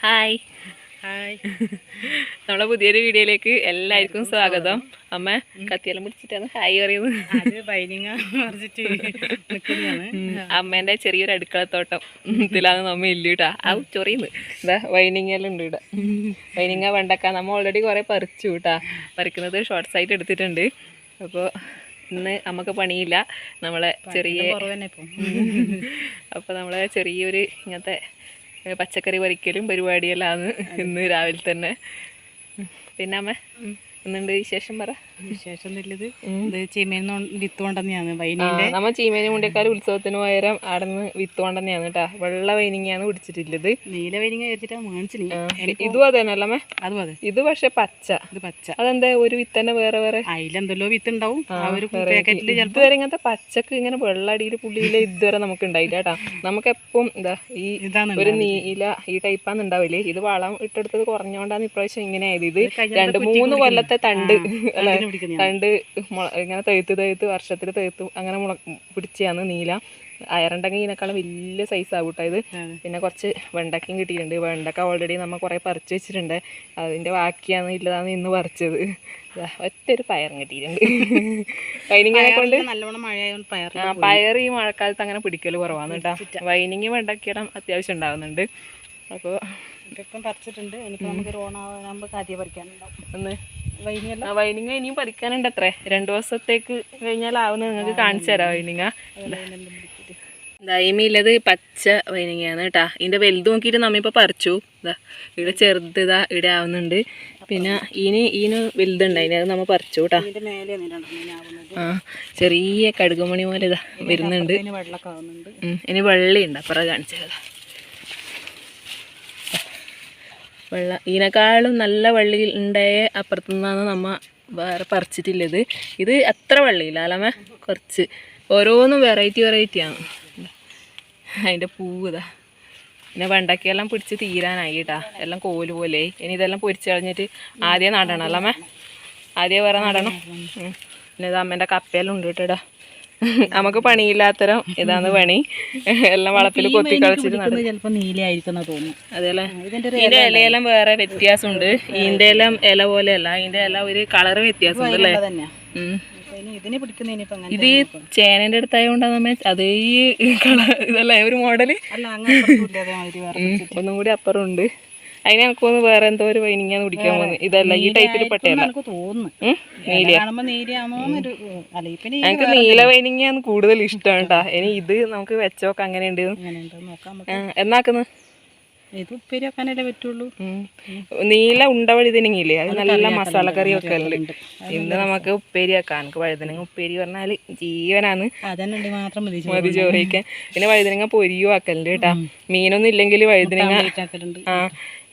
Hi hi നമ്മളെ പുതിയൊരു വീഡിയോയിലേക്ക് എല്ലാവർക്കും സ്വാഗതം. അമ്മ കത്തിയെല്ലാം പിടിച്ചിട്ടാണ് ഹായ് പറയുന്നത്. അമ്മേന്റെ ചെറിയൊരു അടുക്കളത്തോട്ടം. ഇതിലാണ് നമ്മ ഇല്ല കേട്ടാ ആ ചൊറിയുന്നു ഇതാ വൈനിങ്ങെല്ലാം ഉണ്ട് ഇവിടെ. വൈനിങ്ങ വെണ്ടക്ക നമ്മ ഓൾറെഡി കുറെ പറിച്ചു കേട്ടാ പറിക്കുന്നത് ഷോർട്ട്സ് ആയിട്ട് എടുത്തിട്ടുണ്ട്. അപ്പോൾ ഇന്ന് നമുക്ക് പണിയില്ല. നമ്മളെ ചെറിയ അപ്പോൾ നമ്മളെ ചെറിയൊരു ഇങ്ങനത്തെ പച്ചക്കറി പറിക്കലും പരിപാടിയെല്ലാം ഇന്ന് രാവിലെ തന്നെ. പിന്നെ അമ്മ? എന്നുണ്ട് വിശേഷം പറ. വിശേഷം നല്ലത് ചീമേന്ന് വിത്ത് കൊണ്ടുവന്നെയാണ് ആ, വൈനിന്റെ നമ്മ ചീമേനെ മുണ്ടിക്കാൽ ഉത്സവത്തിന് പകരം ആടന്ന് വിത്ത് കൊണ്ടുതന്നെയാണ് കേട്ടാ. വെള്ള വൈനിങ്ങാണ് പിടിച്ചിട്ടുള്ളത് നീല വൈനിങ്ങ വെച്ചിട്ടാ ഇതും അതെ തന്നെ അല്ലമ്മേ അതും അതെ. ഇത് പക്ഷെ പച്ച. ഇത് പച്ച. അതെന്താ ഒരു വിത്തന്നെ വേറെ വേറെ? അതിലെന്തല്ലോ വിത്ത് ഉണ്ടാവും ഇതുവരെ ഇങ്ങനത്തെ പച്ചക്ക് ഇങ്ങനെ വെള്ളടിയിൽ പുള്ളിയിൽ ഇതുവരെ നമുക്ക് ഉണ്ടായില്ല കേട്ടാ. നമുക്ക് എപ്പം എന്താ ഈ ഒരു നീല ഈ ടൈപ്പാന്ന് ഉണ്ടാവില്ലേ ഇത് വളം ഇട്ടെടുത്തത് കുറഞ്ഞോണ്ടാന്ന് ഇപ്രാവശ്യം ഇങ്ങനെ ആയത് ഇത്. രണ്ട് മൂന്ന് കൊല്ലത്തെ തണ്ട് തണ്ടിന് പിടിക്കുന്നതാണ്. തണ്ട് ഇങ്ങനെ തെഴുത്ത് തെഴുത്ത് വർഷത്തിൽ തെയ്ത്ത് അങ്ങനെ മുള പിടിച്ചാണ് നീല. അയറണ്ടങ്ങിനേക്കാളും ഇതിനേക്കാളും വലിയ സൈസ് ആവൂട്ടായത് ഇത്. പിന്നെ കുറച്ച് വെണ്ടക്കയും കിട്ടിയിട്ടുണ്ട്. വെണ്ടക്ക ഓൾറെഡി നമ്മൾ കുറേ പറിച്ചു വെച്ചിട്ടുണ്ട്. അതിന്റെ ബാക്കിയാണ് ഇല്ലതാണ് ഇന്ന് പറിച്ചത്. ഒറ്റൊരു പയറും കിട്ടിയിട്ടുണ്ട്. വൈനിങ്ങിനെ കൊണ്ട് നല്ലോണം മഴയായതുകൊണ്ട് പയർ ആ പയർ ഈ മഴക്കാലത്ത് അങ്ങനെ പിടിക്കൽ കുറവാണ് കേട്ടോ വൈനിങ് വെണ്ടക്കയുടെ അത്യാവശ്യം ഉണ്ടാവുന്നുണ്ട്. അപ്പോൾ ഇപ്പം പറിച്ചിട്ടുണ്ട്. ഇനിയിപ്പോൾ നമുക്ക് ഓണാകുമ്പോൾ കാദ്യ പറിക്കാനുണ്ടാവും. ഒന്ന് വൈനിയല്ല ആ വൈനിങ് ഇനിയും പഠിക്കാനുണ്ട് അത്രേ രണ്ടു ദിവസത്തേക്ക് കഴിഞ്ഞാൽ ആവുന്ന നിങ്ങൾക്ക് കാണിച്ചു തരാം വൈനിങ്ങ. ദൈമില്ലത് പച്ച വൈനിങ്ങയാണ് കേട്ടാ ഇതിന്റെ വലുത് നോക്കിയിട്ട് നമ്മിപ്പോൾ പറിച്ചു. ഇതാ ഇവിടെ ചെറുത് ഇതാ ഇവിടെ ആവുന്നുണ്ട്. പിന്നെ ഇനി ഇതിന് വലുതുണ്ടായിന് അത് നമ്മ പറിച്ചു കേട്ടാ ആ ചെറിയ കടുകുമണി പോലെ ഇതാ വരുന്നുണ്ട്. ഇനി വെള്ളയുണ്ട്. അപ്പുറം കാണിച്ചതാ വെള്ള ഇതിനേക്കാളും നല്ല വള്ളി ഉണ്ടായ അപ്പുറത്തു നിന്നാണ് നമ്മ വേറെ പറിച്ചിട്ടുള്ളത് ഇത് അത്ര വള്ളിയില്ല അല്ലമ്മ കുറച്ച്. ഓരോന്നും വെറൈറ്റി വെറൈറ്റിയാണ് അതിന്റെ പൂവ് പിന്നെ വെണ്ടക്കയെല്ലാം പിടിച്ച് തീരാനായി കേട്ടാ എല്ലാം കോൽ പോലെ. ഇനി ഇതെല്ലാം പൊരിച്ച് കളഞ്ഞിട്ട് ആദ്യം നടണം അല്ലമ്മ ആദ്യം വേറെ നടണം. പിന്നെ ഇത് അമ്മേന്റെ കപ്പയെല്ലാം ഉണ്ട് കേട്ടോടാ നമുക്ക് പണിയില്ലാത്തരം ഇതാണ് പണി. എല്ലാം വളത്തിൽ കൊത്തി കളിച്ചിട്ട് ചിലപ്പോൾ തോന്നുന്നു. അതേല്ലേ ഇതിന്റെ ഇലയെല്ലാം വേറെ വ്യത്യാസമുണ്ട്. ഇതിന്റെ എല്ലാം ഇല പോലെയല്ല. ഇതിന്റെ ഇല ഒരു കളറ് വ്യത്യാസമുണ്ട് അല്ലേ? ഇത് ഈ ചേനന്റെ അടുത്തായോണ്ടാണ് നമ്മ അതേ ഈ കളർ ഇതല്ലേ? ഒരു മോഡൽ ഒന്നും കൂടി അപ്പുറം ഉണ്ട് അതിന് എനിക്കൊന്ന് വേറെ എന്തോ ഒരു വൈനിങ്ങാന്ന് കുടിക്കാൻ പോകുന്നത് ഇതല്ല ഈ ടൈപ്പിൽ പെട്ടല്ല എനിക്ക് നീല. വൈനിങ്ങാന്ന് കൂടുതൽ ഇഷ്ടം കേട്ടാ ഇനി ഇത് നമുക്ക് വെച്ചോക്കെ അങ്ങനെ ഉണ്ട് എന്നാക്കുന്നു ഇത് ഉപ്പേരി വെക്കാനല്ലേ പറ്റുള്ളൂ. നീല ഉണ്ട വഴുതനങ്ങില്ലേ അത് നല്ല കറി ഒക്കെ ഇന്ന് നമുക്ക് ഉപ്പേരി വെക്കാം എനിക്ക് വഴുതനങ്ങ ഉപ്പേരി പറഞ്ഞാൽ ജീവനാണ്. അതന്നെ മാത്രം മതി ചോദിക്കാൻ പിന്നെ വഴുതനങ്ങ പൊരിയും ആക്കലുണ്ട് കേട്ടാ. മീനൊന്നും ഇല്ലെങ്കിൽ വഴുതനങ്ങ വഴുതനങ്ങി ആ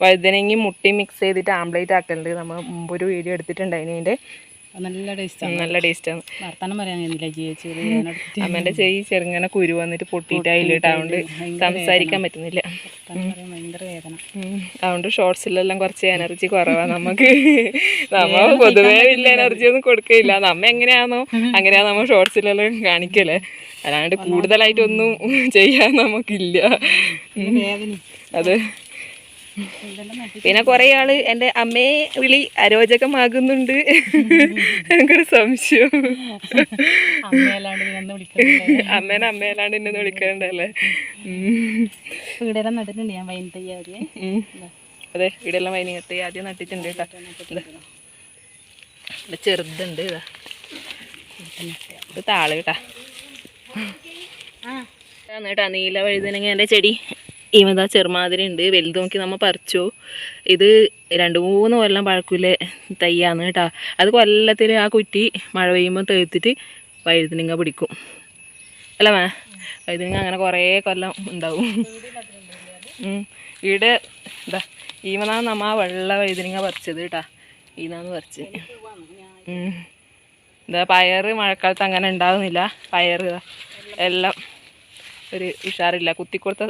വഴുതനങ്ങയും മുട്ടി മിക്സ് ചെയ്തിട്ട് ആംപ്ലേറ്റ് ആക്കലുണ്ട്. നമ്മൾ മുമ്പ് ഒരു വീഡിയോ എടുത്തിട്ടുണ്ടായിരുന്നു അതിന്റെ അത് നല്ല ടേസ്റ്റാണ് നല്ല ടേസ്റ്റാണ് വർത്തമാനം പറയാൻ കഴിഞ്ഞില്ല ചേച്ചി അമ്മേന്റെ ചെവി ചെറുങ്ങനെ കുരു വന്നിട്ട് പൊട്ടിയിട്ട് അതിലിട്ട് അതുകൊണ്ട് സംസാരിക്കാൻ പറ്റുന്നില്ല. ഭയങ്കര വേദന. അതുകൊണ്ട് ഷോർട്സിലെല്ലാം കുറച്ച് എനർജി കുറവാണ് നമുക്ക്. നമ്മ പൊതുവേ വലിയ എനർജി ഒന്നും കൊടുക്കില്ല നമ്മ എങ്ങനെയാണോ അങ്ങനെയാണ് നമ്മ ഷോർട്സിലെല്ലാം കാണിക്കല്ലേ അല്ലാണ്ട് കൂടുതലായിട്ടൊന്നും ചെയ്യാൻ നമുക്കില്ല. അതെ. പിന്നെ കുറെ ആൾ എന്റെ അമ്മയെ വിളി അരോചകമാകുന്നുണ്ട്. എനിക്കൊരു സംശയം. അമ്മേനെ അമ്മയല്ലാണ്ട് എന്നെ വിളിക്കണ്ടല്ലേ? അതെ വീടെല്ലാം നട്ടിട്ടുണ്ട് ഞാൻ വൈൻ തയ്യാറിയേ അതെ ഇവിടെയെല്ലാം വൈകുന്നേരത്തെ ആദ്യം നട്ടിട്ടുണ്ട് കേട്ടോ. ചെറുതുണ്ട് ഇതാ. ഇത് താൾ കേട്ടാ. നീല വഴുതനങ്ങ ചെടി. ഇവതാ ചെറുമാതിരി ഉണ്ട്. വലുത് നോക്കി നമ്മൾ പറിച്ചു. ഇത് രണ്ട് മൂന്ന് കൊല്ലം പഴക്കൂലെ തയ്യാന്ന് കേട്ടാ. അത് കൊല്ലത്തിൽ ആ കുറ്റി മഴ പെയ്യുമ്പോൾ തേത്തിട്ട് വഴുതിനിങ്ങ പിടിക്കും. അല്ല മേ വഴുതിനിങ്ങ അങ്ങനെ കുറേ കൊല്ലം ഉണ്ടാവും. ഇവിടെ ഇതാ ഈവനാണ് നമ്മ വെള്ള വഴുതിനിങ്ങ പറിച്ചത് കേട്ടാ. ഈനാന്ന് പറിച്ച്. ഇതാ പയറ് മഴക്കാലത്ത് അങ്ങനെ ഉണ്ടാവുന്നില്ല. പയറ് എല്ലാം ഒരു ഉഷാറില്ല. കുത്തിക്കൊടുത്ത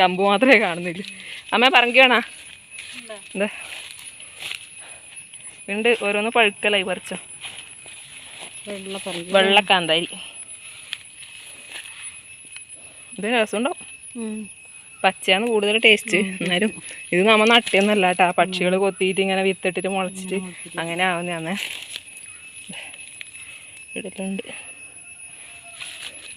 കമ്പ് മാത്രമേ കാണുന്നില്ല. അമ്മ പറങ്കിയാണാ? എന്താ ഉണ്ട്. ഓരോന്ന് പഴുക്കലായി പറിച്ചോ. വെള്ള പറയും വെള്ളക്കാന്താരി. ഇത് രസമുണ്ടാവും പച്ചയാണ് കൂടുതൽ ടേസ്റ്റ് എന്നാലും ഇത് നമ്മ നട്ടിയൊന്നല്ല കേട്ടോ. പക്ഷികൾ കൊത്തിയിട്ട് ഇങ്ങനെ വിത്തിട്ടിട്ട് മുളച്ചിട്ട് അങ്ങനെ ആവുന്നതാണ് ഇടലുണ്ട്.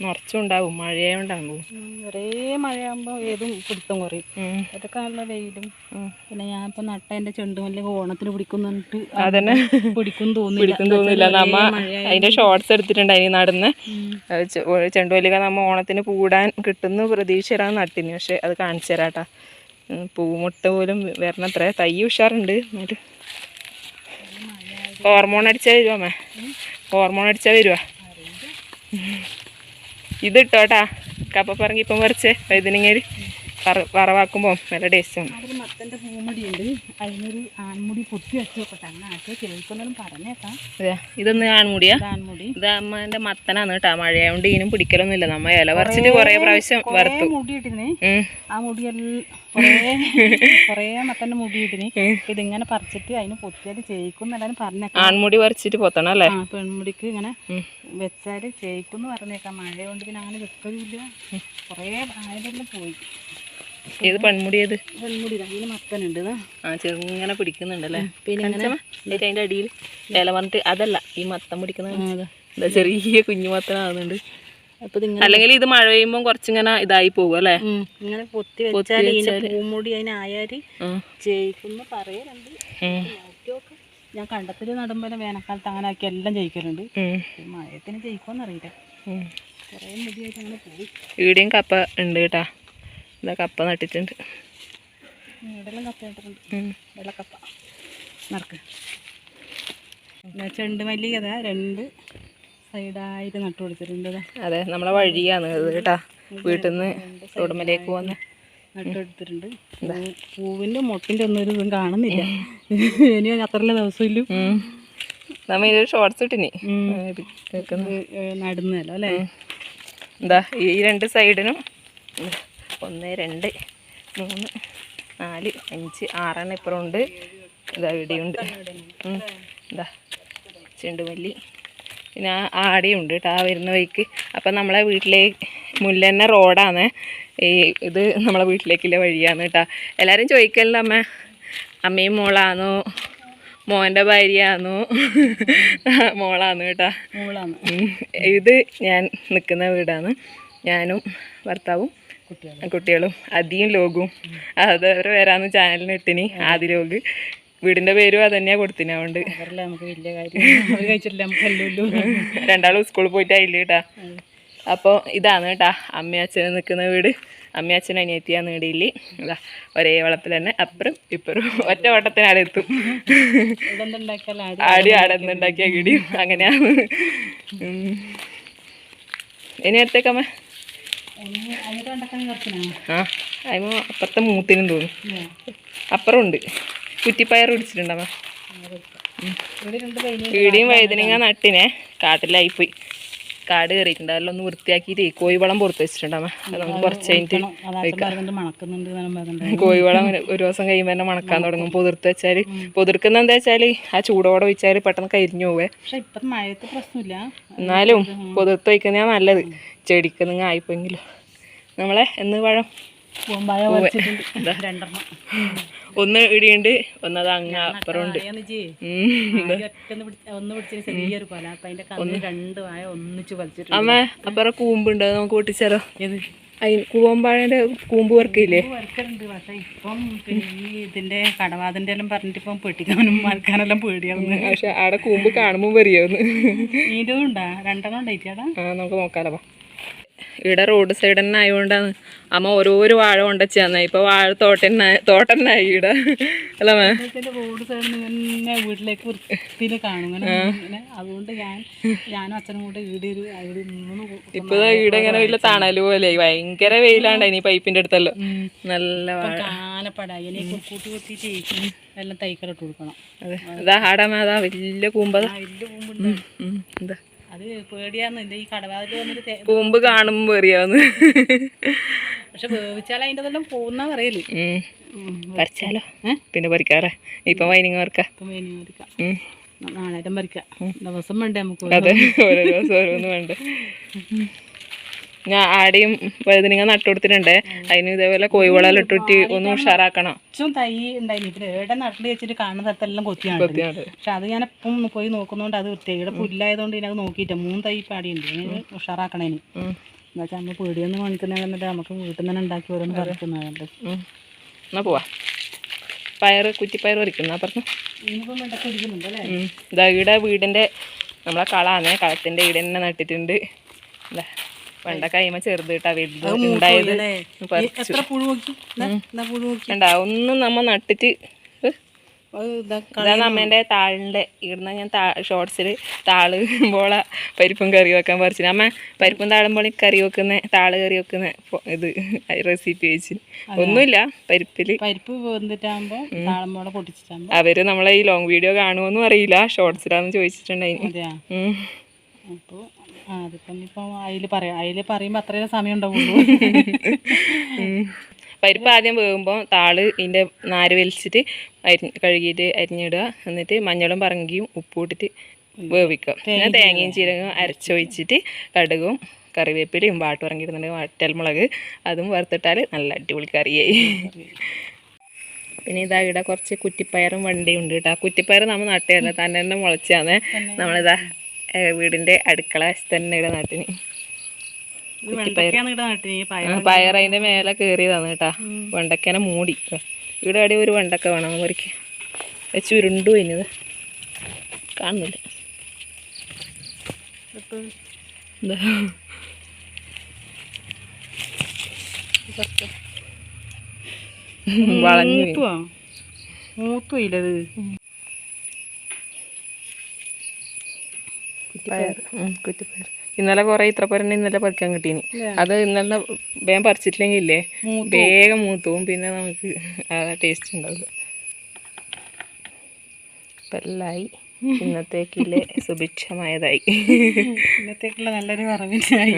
നിറച്ചുണ്ടാവും മഴയുണ്ടാകും ഒരേ മഴയാകുമ്പോൾ ഏതും പിടുത്തം കുറയും. അതൊക്കെ നല്ല വെയിലും. പിന്നെ ഞാൻ ഇപ്പൊ നട്ട എന്റെ ചെണ്ടുമല്ലി ഓണത്തിന് പിടിക്കുന്നിട്ട് അതന്നെ. പിടിക്കും തോന്നില്ല. നമ്മ അതിന്റെ ഷോർട്സ് എടുത്തിട്ടുണ്ടായി നടന്ന്. അത് ചെ- ചെണ്ടുമല്ലിക നമ്മ ഓണത്തിന് പൂടാൻ കിട്ടുന്ന പ്രതീക്ഷയിലാണ് നട്ടിന് പക്ഷെ അത് കാണിച്ചു തരാട്ടാ. പൂമുട്ട പോലും വരണത്ര. തൈ ഉഷാറുണ്ട്. എന്നിട്ട് ഹോർമോൺ അടിച്ചാൽ വരുവാ ഹോർമോൺ അടിച്ചാൽ വരുവാ. ഇത് ഇട്ടോട്ടാ കപ്പപ്പറങ്ങി ഇപ്പം പറിച്ച്. വൈദ്യനങ്ങേരി. വറവാക്കുമ്പോൾ നല്ല ടേസ്റ്റാണ്. അതിൽ മത്തന്റെ പൂമുടി ഉണ്ട് അതിനൊരു ആൺമുടി പൊട്ടി വെച്ച് നോക്കട്ടെ. അങ്ങനെ കേൾക്കുന്നതും പറഞ്ഞേക്കാം. അതെയാ ഇതൊന്ന് ആൺമുടിയാ? ആൺമുടി ഇത് അമ്മേന്റെ മത്തനാണ് കേട്ടാ. മഴയായോണ്ട് ഇതിനും പിടിക്കലൊന്നുമില്ല. നമ്മ ഇല പറിച്ചിട്ട് കുറേ പ്രാവശ്യം വറുത്തു. മുടി ഇട്ടിന് ആ മുടിയെല്ലാം കുറേ മുടി ഇട്ടിന് ഇതിങ്ങനെ പറിച്ചിട്ട് അതിന് പൊത്തിയാൽ ചെയ്യിക്കും എന്നെല്ലാരും പറഞ്ഞേക്കാം. ആൺമുടി പറിച്ചിട്ട് പൊത്തണം അല്ലേ? പെൺമുടിക്ക് ഇങ്ങനെ വെച്ചാൽ വെച്ചാൽ ചെയ്യിക്കും എന്ന് പറഞ്ഞേക്കാം. മഴ കൊണ്ട് പിന്നെ അങ്ങനെ വെക്കലില്ല കുറേ ആയതെല്ലാം പോയി. ഏത് പൺമുടി ഏത് പൺമുടി അതിന് മത്തനുണ്ട് ആ ചെറുങ്ങനെ പിടിക്കുന്നുണ്ടല്ലേ? പിന്നെ അതിന്റെ അടിയിൽ ഇല പറഞ്ഞിട്ട് അതല്ല ഈ മത്തം പിടിക്കുന്ന ചെറിയ കുഞ്ഞു മത്തനാകുന്നുണ്ട് അല്ലെങ്കിൽ ഇത് മഴ പെയ്യുമ്പോൾ കുറച്ചിങ്ങനെ ഇതായി പോകും അല്ലേ? ഇങ്ങനെ പൊത്തി പൂമുടി അതിനായാൽ ഉം. ജയിക്കുന്നു പറയലുണ്ട്. ഉം. ഞാൻ കണ്ടത്തിൽ നടുമ്പോൾ വേനൽക്കാലത്ത് അങ്ങനെ ആക്കി എല്ലാം ജയിക്കലുണ്ട്. മഴയത്തിന് ജയിക്കോന്നറിയില്ല. കുറേ മുടിയായിട്ട് അങ്ങനെ പോയി. ഇവിടെയും കപ്പ ഉണ്ട് കേട്ടാ. ഇതാ കപ്പ നട്ടിട്ടുണ്ട്. വെള്ളക്കപ്പ നടക്ക്. ചെണ്ടുമല്ലി അതാ രണ്ട് സൈഡായിട്ട് നട്ടു കൊടുത്തിട്ടുണ്ട് അതെ നമ്മളെ വഴിയാണ് ഇത് കേട്ടാ. വീട്ടിൽ നിന്ന് തൊടുമലേക്ക് പോകുന്ന നട്ടുകൊടുത്തിട്ടുണ്ട് പൂവിന്റെ മുട്ടിന്റെ ഒന്നും ഒരു ഇതും കാണുന്നില്ല. ഇനി അത്രയുള്ള ദിവസമില്ലും. നമ്മ ഇതൊരു ഷോർട്സ് ഇട്ടിനി. നടന്നല്ലോ അല്ലേ? എന്താ ഈ രണ്ട് സൈഡിനും ഒന്ന് രണ്ട് മൂന്ന് നാല് അഞ്ച് ആറെണ്ണം ഇപ്പുറം ഉണ്ട് ഇതാ ഇവിടെയുണ്ട്. എന്താ ഇതാ ചെണ്ടുമല്ലി. പിന്നെ ആ ആടിയുണ്ട് കേട്ടോ ആ വരുന്ന വഴിക്ക്. അപ്പം നമ്മളെ വീട്ടിലെ മുല്ലന്നെ റോഡാണ്. ഈ ഇത് നമ്മളെ വീട്ടിലേക്കുള്ള വഴിയാണ് കേട്ടോ എല്ലാവരും ചോദിക്കലില്ല അമ്മ. അമ്മയും മോളാണോ മോന്റെ ഭാര്യയാണോ മോളാണ് കേട്ടോ. ഇത് ഞാൻ നിൽക്കുന്ന വീടാണ്. ഞാനും ഭർത്താവും കുട്ടികളും. അതിയും ലോഗും അത് അവർ വരാന്ന് ചാനലിന് ഇട്ടിനി ആദ്യ ലോഗ് വീടിന്റെ പേരും അത് തന്നെയാണ് കൊടുത്തിന് അതുകൊണ്ട്. രണ്ടാളും സ്കൂളിൽ പോയിട്ട് ഇല്ല കേട്ടാ അപ്പോൾ ഇതാണ് കേട്ടാ അമ്മ അച്ഛന് നിൽക്കുന്ന വീട്. അമ്മ അച്ഛൻ അനിയത്തിയാ ഇതാ ഒരേ വളപ്പിൽ തന്നെ. അപ്പുറം ഇപ്പുറം ഒറ്റ വട്ടത്തിനാടെ എത്തും. ആടി ആടി ആടെന്നുണ്ടാക്കിയ കിടിയും. അങ്ങനെയാണ്. ഇനി അടുത്തേക്കമ്മ കുറച്ചിനാണ് ആ അതിമ അപ്പുറത്തെ മൂത്തിനും തോന്നും അപ്പുറം ഉണ്ട് കുറ്റിപ്പയർ പിടിച്ചിട്ടുണ്ടാവാ പീടിയും വഴുതനങ്ങ നട്ടിനെ. കാട്ടിലായിപ്പോയി. കാട് കയറിയിട്ടുണ്ട്. ഒന്ന് വൃത്തിയാക്കിയിട്ട് കോഴിവളം പുറത്ത് വെച്ചിട്ടുണ്ടാവാ അത് നമുക്ക് കുറച്ച് കഴിഞ്ഞിട്ട് കോഴിവളം ഒരു- ദിവസം കഴിയുമ്പോൾ തന്നെ മണക്കാൻ തുടങ്ങും. പൊതിർത്ത് വെച്ചാൽ പൊതിർക്കുന്ന എന്താ വെച്ചാൽ ആ ചൂടോടെ വെച്ചാൽ പെട്ടെന്ന് കരിഞ്ഞു പോവേ. എന്നാലും പൊതിർത്ത് വയ്ക്കുന്നതാണ് നല്ലത്. ചെടിക്കുന്നെങ്കിൽ ആയിപ്പോയെങ്കിലും. നമ്മളെ എന്ന് പഴം. ഒന്ന് ഇടിയുണ്ട് ഒന്നത് അങ്ങ അപ്പുറമുണ്ട് അമ്മ അപ്പുറം കൂമ്പുണ്ട് നമുക്ക് പൊട്ടിച്ചാലോ അതിന് കൂവമ്പാഴന്റെ കൂമ്പ് വർക്കില്ലേ പക്ഷെ ഇപ്പം ഈ ഇതിന്റെ കടവാതിന്റെ എല്ലാം പറഞ്ഞിട്ട് ഇപ്പം പെട്ടിക്കാനും മറക്കാനെല്ലാം പേടിയാവുന്നു. പക്ഷെ ആടെ കൂമ്പ് കാണുമ്പോൾ ഉണ്ടാ? രണ്ടെണ്ണം ഉണ്ടായിട്ടാടാ ആ നമുക്ക് നോക്കാലോ. ഇവിടെ റോഡ് സൈഡ് തന്നെ ആയതുകൊണ്ടാണ് അമ്മ ഓരോരോ വാഴ കൊണ്ടുവച്ചാന്ന് ഇപ്പൊ വാഴ തോട്ടന്നെ തോട്ടന്നായി ഇവിടെ. അല്ല മേ റോഡ് സൈഡിൽ ഇങ്ങനെ വീട്ടിലേക്ക് വൃത്തിയിൽ കാണും. അതുകൊണ്ട് ഞാൻ ഞാനും അച്ഛനും കൂടെ ഒരു ഇവിടെ ഇങ്ങനെ വലിയ തണൽ പോലെ ഭയങ്കര വെയിലാണ്ട് ഇനി പൈപ്പിന്റെ അടുത്തല്ലോ. നല്ല വാഴ. കാലപ്പടായി കൂട്ടി കുത്തിയിട്ട് എല്ലാം തൈക്കലിട്ട് കൊടുക്കണം. അതെ. അതാ ആടാമ അതാ വലിയ കൂമ്പതാ വലിയ പൂമ്പുണ്ട് ഉം, എന്താ അത് പേടിയാന്ന് ഇത് ഈ കടവാതിൽ വന്നിട്ട് തേ- കൂമ്പ് കാണുമ്പോ എറിയാവുന്ന് പക്ഷെ വേവിച്ചാൽ അതിന്റെ ഇതെല്ലാം പോകുന്ന പറയൽ. പറിച്ചാലോ? പിന്നെ പറിക്കാറേ? ഇപ്പൊ വൈനിങ് പറിക്കാം? ഇപ്പം വേനി പറിക്കാം. ഉം. നാളേരം പറിക്കാം. ദിവസം വേണ്ടേ നമുക്ക് അതെ ഓരോ ദിവസം ഓരോന്ന് വേണ്ട? ഞാൻ ആടെയും വഴുതനങ്ങ നട്ടുകൊടുത്തിട്ടുണ്ട് അതിന് ഇതേപോലെ കോഴിവളം ഇട്ടിട്ട് ഒന്ന് ഉഷാറാക്കണം. തൈ ഉണ്ടായിന്. പിന്നെ ഏടെ നട്ടിൽ വെച്ചിട്ട് കാണുന്ന സ്ഥലത്തെല്ലാം കൊത്തിയാണ്. പക്ഷെ അത് ഞാൻ എപ്പം പോയി നോക്കുന്നതുകൊണ്ട് അത് വൃത്തിയുടെ പുല്ലായതുകൊണ്ട് ഇതിനകത്ത് നോക്കിയിട്ട് മൂന്ന് തൈ പാടിയുണ്ട് ഇനി ഉഷാറാക്കണേന് ഉം. എന്താ വെച്ചാൽ നമ്മൾ പീടിയൊന്ന് വാങ്ങിക്കുന്ന കണ്ടിട്ട് നമുക്ക് വീട്ടിൽ നിന്ന് ഉണ്ടാക്കി ഓരോന്ന് പറിക്കുന്നതുണ്ട്. എന്നാ പോവാ. പയറ് കുറ്റിപ്പയർ പറിക്കുന്ന അല്ലേ? ഉം. ഇതാ ഇവിടെ വീടിന്റെ നമ്മളെ കളാണ്. കളത്തിന്റെ ഈടെ തന്നെ നട്ടിട്ടുണ്ട്. ഇതാ വെണ്ട കൈമ ചെറുത് കേട്ടാ വലുത് ഉണ്ടായത്. നോക്കി? ഒന്നും നമ്മ നട്ടിട്ട് അമ്മേന്റെ നമ്മന്റെ താളിന്റെ ഇവിടുന്ന് ഞാൻ താ ഷോർട്സിൽ താൾ പോള പരിപ്പും കറി വെക്കാൻ പറിച്ചു അമ്മ പരിപ്പും താളുമ്പോൾ കറി വെക്കുന്ന താൾ കറി വെക്കുന്ന ഇത് റെസിപ്പി വെച്ച്. ഒന്നുമില്ല പരിപ്പിൽ പരിപ്പ് പൊട്ടിച്ചിട്ടാകുമ്പോൾ അവർ നമ്മളെ ഈ ലോങ് വീഡിയോ കാണുമോന്നും അറിയില്ല ഷോർട്സിലാന്ന് ചോദിച്ചിട്ടുണ്ടായിരുന്നു. അപ്പോൾ അതിപ്പം ഇപ്പം അതിൽ പറയാം. അതിൽ പറയുമ്പോൾ അത്രയും സമയം ഉണ്ടാവുള്ളൂ പരിപ്പ് ആദ്യം വേകുമ്പോൾ താൾ ഇതിന്റെ നാര് വലിച്ചിട്ട് അരി കഴുകിയിട്ട് അരിഞ്ഞിടുക. എന്നിട്ട് മഞ്ഞളും പറങ്കിയും ഉപ്പും ഇട്ടിട്ട് വേവിക്കുക. പിന്നെ തേങ്ങയും ജീരകവും അരച്ചൊഴിച്ചിട്ട് കടുകും കറിവേപ്പിലയും വാട്ട് ഇറങ്ങിയിട്ടുണ്ടെങ്കിൽ വറ്റൽമുളക് അതും വറുത്തിട്ടാൽ നല്ല അടിപൊളി കറിയായി. പിന്നെ ഇതാ ഇവിടെ കുറച്ച് കുറ്റിപ്പയറും വണ്ടിയും ഉണ്ട് കേട്ടോ. കുറ്റിപ്പയർ നമ്മൾ നട്ടയല്ല തന്നെ തന്നെ മുളച്ചാന്ന്. നമ്മളിതാ വീടിന്റെ അടുക്കള വശത്ത് തന്നെ ഇവിടെ നട്ടിന് അതിന്റെ മേലെ കയറിയതാണ് കേട്ടാ. വെണ്ടക്കേനെ മൂടി. ഇവിടെ അവിടെ ഒരു വെണ്ടക്ക വേണം. മുറിക്ക്. വെച്ച് ഉരുണ്ടു കഴിഞ്ഞത് കാണുന്നില്ല. എന്താ? വളഞ്ഞു മൂത്തു ഇല്ലത് കുറ്റിപ്പയർ ഇന്നലെ കുറേ ഇത്ര പേരെന്നെ ഇന്നലെ പറിക്കാൻ കിട്ടീനി. അത് ഇന്നലെ വേഗം പറിച്ചിട്ടില്ലെങ്കിൽ ഇല്ലേ വേഗം മൂത്തും പിന്നെ നമുക്ക് ആ ടേസ്റ്റ് ഉണ്ടാവില്ല. ായി ഇന്നത്തേക്കില്ലേ സുഭിക്ഷമായതായി. ഇന്നത്തേക്കുള്ള നല്ലൊരു വറവിനായി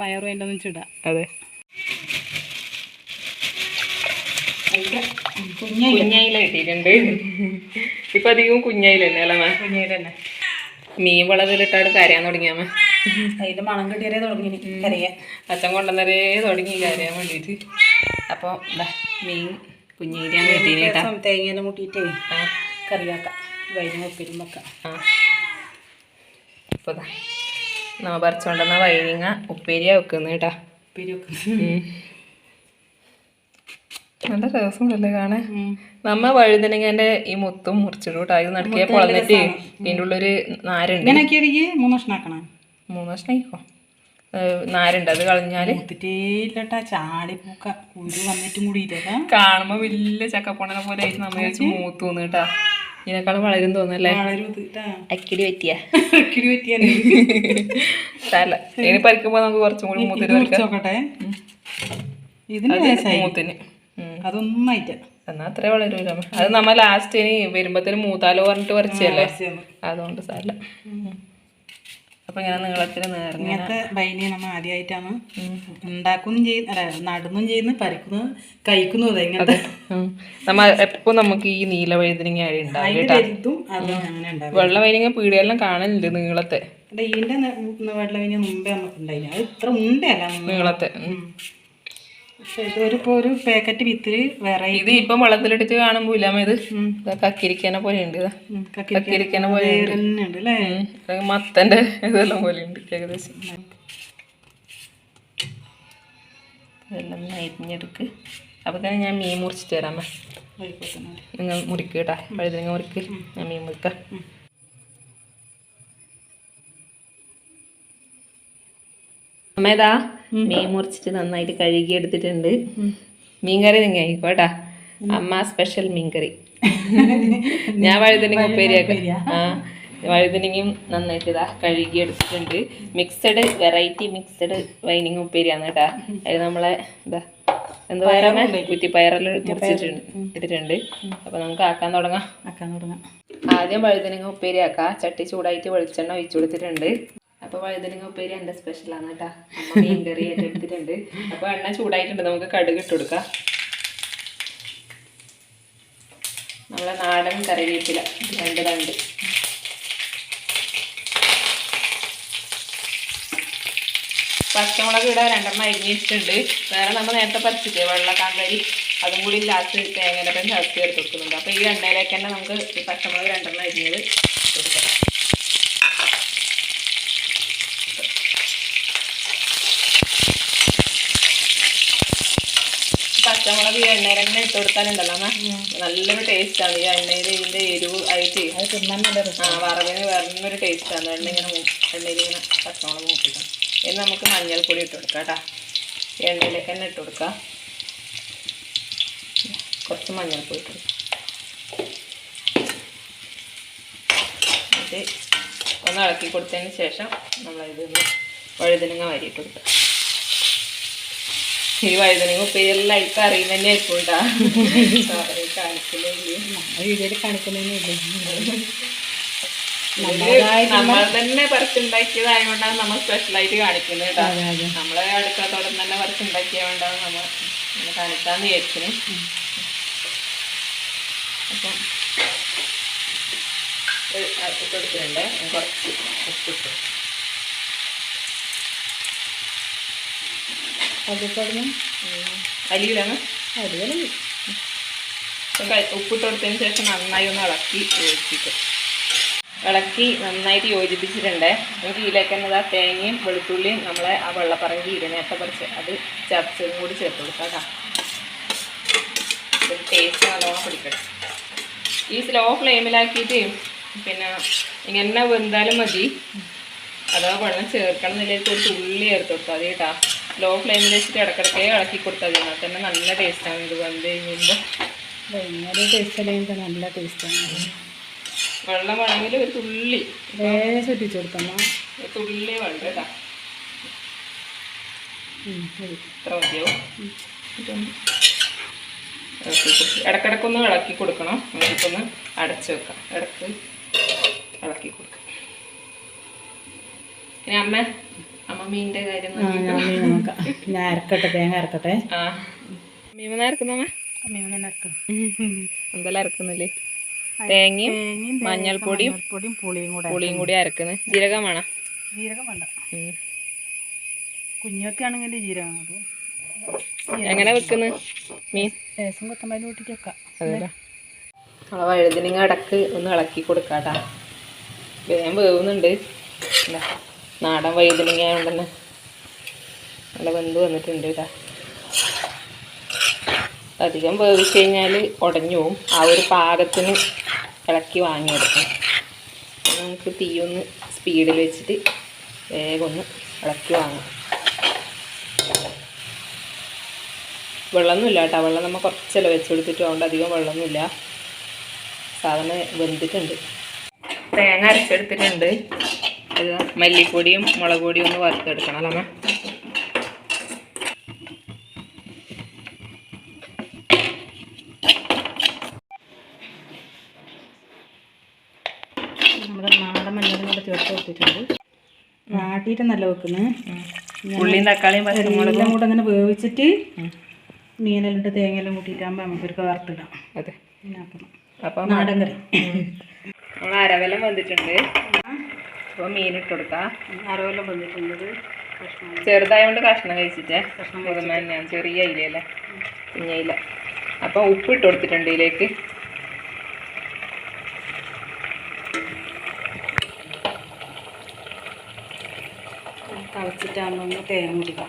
പയറും അതിന്റെ ഒന്നും ചുടാം. അതെ. കുഞ്ഞായി കുഞ്ഞായില. കിട്ടിയിട്ടുണ്ട്. ഇപ്പൊ അധികവും കുഞ്ഞായില തന്നെ അല്ലേ തന്നെ. മീൻ വളത്തിലിട്ടാണ് കരയാൻ തുടങ്ങിയാമ അതിന്റെ മണം കിട്ടിയതേ തുടങ്ങി കരയാ അച്ഛൻ കൊണ്ടുവന്നരേ തുടങ്ങി കരയാൻ വേണ്ടിയിട്ട്. അപ്പോൾ എന്താ മീൻ കുഞ്ഞേരിയാണ് കിട്ടിയിട്ടാ തേങ്ങ മുട്ടിയിട്ടേ കറിയാക്കാം. വൈകുന്നേരം ഉപ്പിലും വെക്കാം. ആ. അപ്പോൾ നമ്മൾ നമ്മ പറിച്ചുകൊണ്ടുവന്ന വൈകിങ്ങ ഉപ്പേരിയാ വെക്കുന്നത് കേട്ടാ. ഉപ്പേരി വെക്കാം ഉം. നല്ല രസമുണ്ടല്ലേ കാണാൻ? നമ്മ വഴുതനങ്ങന്റെ ഈ മുത്തും മുറിച്ചിട്ട് കേട്ടോ ഇത് നടക്കിയ പൊളന്നിട്ട് ഇതിന്റെ ഉള്ളൊരു നാരുണ്ട്. ഇങ്ങനെ ആക്കിയാൽ മൂന്ന് ആക്കണം? മൂന്ന് വർഷം നാരുണ്ട്. അത് കളഞ്ഞാൽ ചാടിപ്പൂക്ക. കുരു വന്നിട്ടും കൂടി കാണുമ്പോ വലിയ ചക്കപ്പൊണനെ പോലെ ആയിട്ട് നമ്മ വെച്ച് മൂത്ത് കേട്ടാ. ഇതിനേക്കാളും വളരും തോന്നല്ലേ അക്കിടി പറ്റിയ. അക്കിടി പറ്റിയ തല. ഇനി പരിക്കുമ്പോ നമുക്ക് കുറച്ചും കൂടി മൂത്തിന് മൂത്തിന്. അതൊന്നായിട്ട്. എന്നാ അത്രേ വളരൂല അത് നമ്മ ലാസ്റ്റ് ഇനി വരുമ്പത്തിന് മൂത്താലോ പറഞ്ഞിട്ട് പറിച്ചല്ലേ? അതുകൊണ്ട് സാരില്ല. അപ്പൊ ഇങ്ങനെ നീളത്തിന് നേർങ്ങനെ ഇങ്ങനത്തെ ബൈനെ നമ്മൾ ആദ്യമായിട്ടാണ് ഉണ്ടാക്കുന്നു ചെയ്യുന്ന നടുന്നും ചെയ്യുന്നു പരിക്കുന്നു കഴിക്കുന്നു ഇങ്ങനത്തെ. നമ്മ എപ്പോ നമുക്ക് ഈ നീല അങ്ങനെ ഉണ്ടാവും വെള്ള വൈനിങ്ങ പീടിയെല്ലാം കാണലുണ്ട് നീളത്തെ? ഇതിന്റെ വെള്ളവിന് മുമ്പേ നമുക്ക് ഉണ്ടായില്ല അത് ഇത്ര ഉണ്ടല്ല നീളത്തെ. പക്ഷെ ഇതൊരു ഇപ്പോൾ ഒരു പാക്കറ്റ് വിത്തിൽ വെറൈറ്റി ഇത് ഇപ്പം വെള്ളത്തിലിട്ടിട്ട് കാണുമ്പോ ഇല്ലാമ ഇത് ഇതാ കക്കിരിക്കനെ പോലെ ഉണ്ട് കക്കിരിക്കനെ പോലെ ഉണ്ട് അല്ലേ? ഉം. മത്തന്റെ ഇതെല്ലാം പോലെ ഉണ്ട് ഏകദേശം. ഇതെല്ലാം ഒന്ന് അരിഞ്ഞെടുക്ക്. അപ്പൊ തന്നെ ഞാൻ മീൻ മുറിച്ചിട്ട് തരാമേ. നിങ്ങൾ മുറിക്ക് കേട്ടാ വഴുതനങ്ങ മുറിക്ക്. ഞാൻ മീൻ മുറിക്കാം. അമ്മേതാ? മീൻ മുറിച്ചിട്ട് നന്നായിട്ട് കഴുകി എടുത്തിട്ടുണ്ട്. മീൻകറി നിങ്ങൾ ആയിക്കോട്ടാ അമ്മ സ്പെഷ്യൽ മീൻകറി. ഞാൻ വഴുതനങ്ങ ഉപ്പേരിയാക്ക ആ വഴുതനങ്ങയും നന്നായിട്ട് ഇതാ കഴുകി എടുത്തിട്ടുണ്ട്. മിക്സഡ് വെറൈറ്റി മിക്സഡ് വൈനിങ് ഉപ്പേരിയാണ് കേട്ടാ. അതിൽ നമ്മളെ ഇതാ എന്താ പറയുക കുറ്റിപ്പയറെല്ലാം മുറിച്ചിട്ടുണ്ട് ഇട്ടിട്ടുണ്ട്. അപ്പൊ നമുക്ക് ആക്കാൻ തുടങ്ങാം. ആക്കാൻ തുടങ്ങാം. ആദ്യം വഴുതനങ്ങ ഉപ്പേരി ആക്കാം. ചട്ടി ചൂടായിട്ട് വെളിച്ചെണ്ണ ഒഴിച്ചു കൊടുത്തിട്ടുണ്ട്. അപ്പൊ വഴുതനങ്ങ ഉപ്പേരി എന്റെ സ്പെഷ്യലാണ് കേട്ടോ മീൻ കറി എടുത്തിട്ടുണ്ട്. അപ്പൊ എണ്ണ ചൂടായിട്ടുണ്ട്. നമുക്ക് കടുക് ഇട്ട് കൊടുക്കാം. നമ്മളെ നാടൻ കറിവേപ്പില. രണ്ട് തണ്ട്. പച്ചമുളക് ഇവിടെ രണ്ടെണ്ണം അരിഞ്ഞിട്ടുണ്ട്. വേറെ നമ്മൾ നേരത്തെ പറിച്ചിട്ടേ വെള്ള കാന്താരി അതും കൂടി ലാസ്റ്റ് തേങ്ങയുടെ ചേർത്ത് ചേർത്ത് വെക്കുന്നുണ്ട് അപ്പോൾ ഈ എണ്ണയിലേക്ക് തന്നെ നമുക്ക് പച്ചമുളക് രണ്ടെണ്ണം അരിഞ്ഞത് കൊടുക്കാം തന്നെ ഇട്ട് കൊടുത്താലുണ്ടല്ലോ നല്ലൊരു ടേസ്റ്റാണ് ഈ എണ്ണയിൽ ഇതിന്റെ എരിവ് ആയിട്ട് ആ വറവിന് വേറൊരു ടേസ്റ്റാണ് എണ്ണ ഇങ്ങനെ എണ്ണയിൽ ഇങ്ങനെ പച്ചമുളക് മൂപ്പിക്കണം ഇനി നമുക്ക് മഞ്ഞൾപ്പൊടി ഇട്ട് കൊടുക്കാം കേട്ടോ. എണ്ണയിലേക്ക് തന്നെ ഇട്ട് കൊടുക്കാം. കുറച്ച് മഞ്ഞൾപ്പൊടി ഇട്ട് കൊടുക്കാം. ഒന്ന് ഇളക്കി കൊടുത്തതിന് ശേഷം നമ്മളിതൊന്ന് വഴുതനങ്ങ വരിയിട്ട് കൊടുക്കാം. ഈ വഴുതനങ്ങ ഉപ്പേരിയെല്ലാം ഇപ്പം അറിയുന്ന തന്നെ ആയിരിക്കും കേട്ടോ കാണിക്കുന്നില്ല കാണിക്കുന്നതിനില്ലേ നമ്മൾ തന്നെ പറിച്ചുണ്ടാക്കിയതായതുകൊണ്ടാണ് നമ്മൾ സ്പെഷ്യലായിട്ട് കാണിക്കുന്നത് കേട്ടോ നമ്മളെ അടുക്കളത്തോടം തന്നെ പറിച്ചുണ്ടാക്കിയതുകൊണ്ടാണ് നമ്മൾ കാണിക്കാന്ന് വിചാരിച്ചത്. അപ്പം ഇട്ട് കൊടുക്കുന്നുണ്ട്. കുറച്ച് ഉപ്പിട്ട്. അതിപ്പോഴും അലിയിലാണ് അതുപോലെ ഉപ്പിട്ട് കൊടുത്തതിന് ശേഷം നന്നായി ഒന്ന് ഇളക്കി യോജിപ്പിക്കും. ഇളക്കി നന്നായിട്ട് യോജിപ്പിച്ചിട്ടുണ്ട്. നമുക്ക് ഇതിലേക്ക് തന്നെ ഇതാ തേങ്ങയും വെളുത്തുള്ളിയും നമ്മളെ ആ വെള്ളപ്പറങ്കി ഇരുന്നേറ്റ പറിച്ച് അത് ചതച്ചതും കൂടി ചേർത്ത് കൊടുക്കാം കേട്ടോ. ഒരു ടേസ്റ്റ് നല്ലോണം പിടിക്കട്ടെ. ഈ സ്ലോ ഫ്ലെയിമിലാക്കിയിട്ട് പിന്നെ ഇങ്ങനെ വെന്താലും മതി. അഥവാ വെള്ളം ചേർക്കണം എന്നില്ലെങ്കിൽ ഒരു തുള്ളി ചേർത്ത് കൊടുത്താൽ മതി കേട്ടോ. ലോ ഫ്ലെയിമിൽ വെച്ചിട്ട് ഇടക്കിടക്കേ ഇളക്കി കൊടുത്താൽ മതി. എന്നാൽ തന്നെ നല്ല ടേസ്റ്റാണ് ഇത് വന്ന് കഴിയുമ്പോൾ ഭയങ്കര ടേസ്റ്റ് അല്ലെങ്കിൽ നല്ല ടേസ്റ്റാണ് വെള്ളം വേണമെങ്കിൽ ഒരു തുള്ളി. ലേശം കൊടുക്കമ്മ ഒരു തുള്ളി വെള്ളം കേട്ടോ. ഇത്ര മതിയാവും. ഇളക്കി ഇടക്കിടക്കൊന്ന് ഇളക്കി കൊടുക്കണം. നമുക്കിപ്പൊന്ന് അടച്ച് വെക്കാം. ഇടയ്ക്ക് ഇളക്കി കൊടുക്കാം. പിന്നെ അമ്മ അമ്മ മീനിന്റെ കാര്യം നോക്കാം. ഞാൻ അരക്കട്ടെ തേങ്ങ അരക്കട്ടെ. മീൻ അരക്കുന്നമ്മ എന്തെല്ലാം അരക്കുന്നില്ലേ? തേങ്ങയും മഞ്ഞൾപ്പൊടിയും പൊടിയും പുളിയും കൂടെ പുളിയും കൂടി അരക്കുന്നത് ജീരകം വേണം? ജീരകം വേണ്ട. കുഞ്ഞൊക്കെ ആണെങ്കിൽ ജീരകം എങ്ങനെ വെക്കുന്നത് മീൻ? ലേശം കൊത്തമ്പതിൽ കൂട്ടിട്ട് വെക്കാം. നമ്മളെ വഴുതിനിങ്ങ ഒന്ന് ഇളക്കി കൊടുക്കാട്ടാ. വേഗം വേവുന്നുണ്ട്. ഇതാ, നാടൻ വൈദ്യുതിങ്ങ ഉണ്ടെന്ന് നല്ല വെന്ത് വന്നിട്ടുണ്ട് കേട്ടാ അധികം വേവിച്ച് കഴിഞ്ഞാൽ ഉടഞ്ഞു പോവും. ആ ഒരു പാകത്തിന് ഇളക്കി വാങ്ങിയെടുക്കണം നമുക്ക് തീ ഒന്ന് സ്പീഡിൽ വെച്ചിട്ട് വേഗം ഒന്ന് ഇളക്കി വാങ്ങാം. വെള്ളമൊന്നുമില്ല കേട്ടോ. വെള്ളം നമ്മൾ കുറച്ചല്ല വെച്ച് കൊടുത്തിട്ട് അതുകൊണ്ട് അധികം വെള്ളമൊന്നുമില്ല. സാധനം വെന്തിട്ടുണ്ട്. തേങ്ങ അരച്ചെടുത്തിട്ടുണ്ട്. ഇത് മല്ലിപ്പൊടിയും മുളക് പൊടിയും ഒന്ന് വറുത്തെടുക്കണം അല്ലേ നമ്മുടെ നാടൻ മഞ്ഞളും കൂടെ ചേർത്ത് വെച്ചിട്ടുണ്ട്. വാട്ടിയിട്ട് നല്ല വെക്കുന്നത് ഉള്ളിയും തക്കാളിയും എല്ലാം കൂടെ അങ്ങനെ വേവിച്ചിട്ട്. മീനെല്ലാം ഇട്ട് തേങ്ങയെല്ലാം കൂട്ടിയിട്ടാകുമ്പോൾ നമുക്കൊരു വറുത്തിടാം അതെ. അപ്പം നാടൻ കറി. നമ്മൾ അരവെല്ലാം വന്നിട്ടുണ്ട് അപ്പോൾ മീനിട്ട് കൊടുക്കാം. അരവെല്ലാം വന്നിട്ടുള്ളത് ചെറുതായതുകൊണ്ട് കഷ്ണം കഴിച്ചിട്ടേ. കഷ്ണം തന്നെയാണ് ചെറിയ ഇലയല്ലേ? കുഞ്ഞയില അപ്പം ഉപ്പിട്ട് കൊടുത്തിട്ടുണ്ട് ഇതിലേക്ക്. തിളച്ചിട്ടാകുമ്പോൾ തേങ്ങ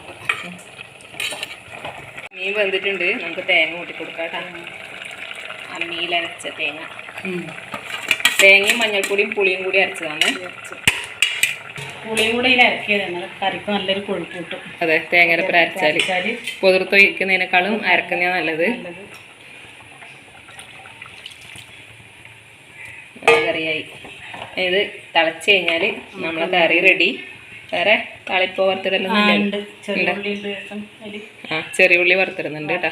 മീൻ വെന്തിട്ടുണ്ട് നമുക്ക് തേങ്ങ കൂട്ടി കൊടുക്കാം കേട്ടോ. അമ്മിയിലരച്ച തേങ്ങ. തേങ്ങയും മഞ്ഞൾപ്പൊടിയും പുളിയും കൂടി അരച്ചതാണ്. പുളിയും കൂടെ ഇതിൽ അരക്കിയതാണ് കറിക്ക് നല്ലൊരു കൊഴുപ്പ് കിട്ടും അതെ തേങ്ങരപ്പര അരച്ചാൽ അരച്ചാൽ പൊതിർത്ത് വയ്ക്കുന്നതിനേക്കാളും അരക്കുന്നതാണ് നല്ലത്. നല്ലത് നല്ല കറിയായി. ഇത് തിളച്ച് കഴിഞ്ഞാൽ നമ്മളെ കറി റെഡി. വേറെ താളിപ്പോ വറുത്തിടുന്നുണ്ട് ആ, ചെറിയ ഉള്ളി വറുത്തിടുന്നുണ്ട് കേട്ടോ.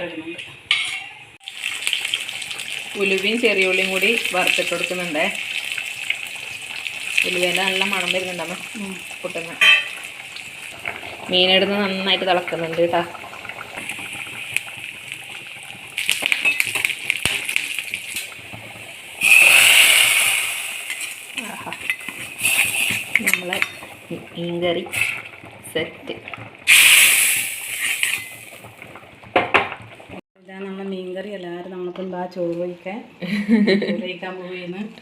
ഉലുവയും ചെറിയ ഉള്ളിയും കൂടി വറുത്തിട്ട് കൊടുക്കുന്നുണ്ട്. ഉലുവേന്റെ നല്ല മണം വരുന്നുണ്ടമ്മ പൊട്ടുന്ന. മീനെടുന്ന് നന്നായിട്ട് തിളക്കുന്നുണ്ട് കേട്ടോ. നമ്മളെ മീൻകറി സെറ്റ്. ഇതാ നമ്മൾ മീൻകറി അല്ല സെറ്റ് ചോറ് കഴിക്കാൻ? ചോറ് കഴിക്കാൻ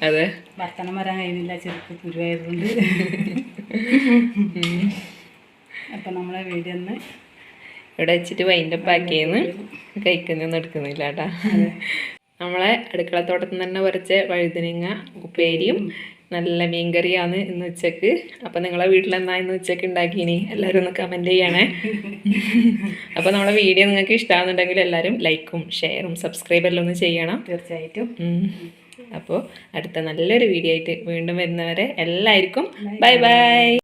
അതെ. ഭർത്തനം വരാൻ കഴിയുന്നില്ല ചെറുക്ക് കുരുവായതുകൊണ്ട്. അപ്പം നമ്മളെ വീട് ഒന്ന് ഇവിടെ വെച്ചിട്ട് വൈന്റെ ആക്കിയെന്ന് കഴിക്കുന്നൊന്നും എടുക്കുന്നില്ല കേട്ടാ. നമ്മളെ അടുക്കളത്തോട്ടത്തിൽ നിന്ന് തന്നെ പറിച്ച വഴുതനങ്ങ ഉപ്പേരിയും നല്ല മീൻകറിയാണ് ഇന്ന് ഉച്ചയ്ക്ക്. അപ്പം നിങ്ങളെ വീട്ടിലെന്നാ ഇന്ന് ഉച്ചയ്ക്ക് ഉണ്ടാക്കിയിനി എല്ലാവരും ഒന്ന് കമന്റ് ചെയ്യണേ. അപ്പോൾ നമ്മളെ വീഡിയോ നിങ്ങൾക്ക് ഇഷ്ടമാകുന്നുണ്ടെങ്കിൽ എല്ലാവരും ലൈക്കും ഷെയറും സബ്സ്ക്രൈബ് എല്ലാം ഒന്ന് ചെയ്യണം. തീർച്ചയായിട്ടും. അപ്പോൾ അടുത്ത നല്ലൊരു വീഡിയോ ആയിട്ട് വീണ്ടും വരുന്നവരെ എല്ലാവർക്കും ബൈ ബൈ